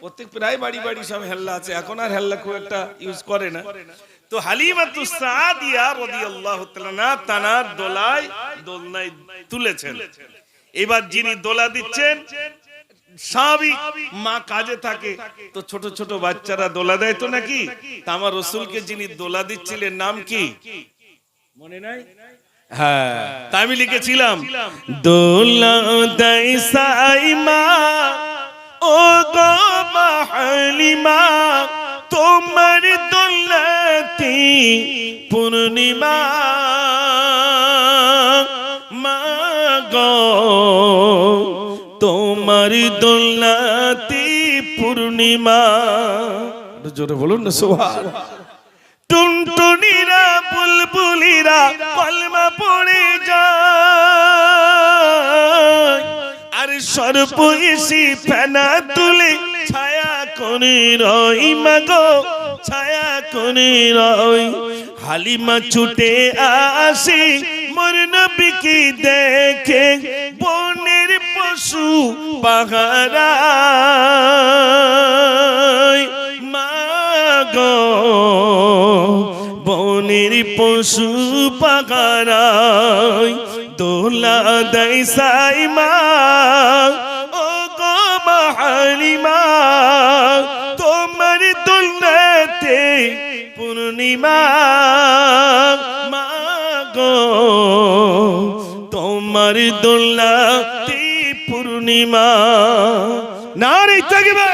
প্রত্যেক প্রায় বাড়ি বাড়ি সব হেল্লা আছে। এখন আর হেল্লা খুব একটা ইউজ করে না। তো হালিমাতু সাদিয়া রাদিয়াল্লাহু তাআলা তানার দোলায় দোলনায় তুলেছেন। এবার যিনি দোলা দিচ্ছেন, স্বাভাবিক মা কাজে থাকে। তো ছোট ছোট বাচ্চারা দোলা দেয় তো নাকি? তা আমার রসুলকে যিনি দোলা দিচ্ছিলেন নাম কি? মনে নাই? হ্যাঁ তা আমি লিখেছিলাম। দোলা দেয় সাইমা। হালিমা তোমার দোলাতি পূর্ণিমা। মা গো তোমার দোলাতি পূর্ণিমা। জোরে বলুন না সোহান টুনটুনিরা, বুলবুলিরা কলমা পড়ে যায়। আর এসে ফেনা তুলে করে রই মাগো, ছায়া করে রই হালিমা ছুটে আসে। মোর নবীকে দেখে বনের পশু পাহারায় মাগো, বনের পশু পাগারাই দোলা দেয় সাইমা ও গো মাহালিমা পূর্ণিমা মাগো তোমার দোলা পূর্ণিমা। না রে থাকবে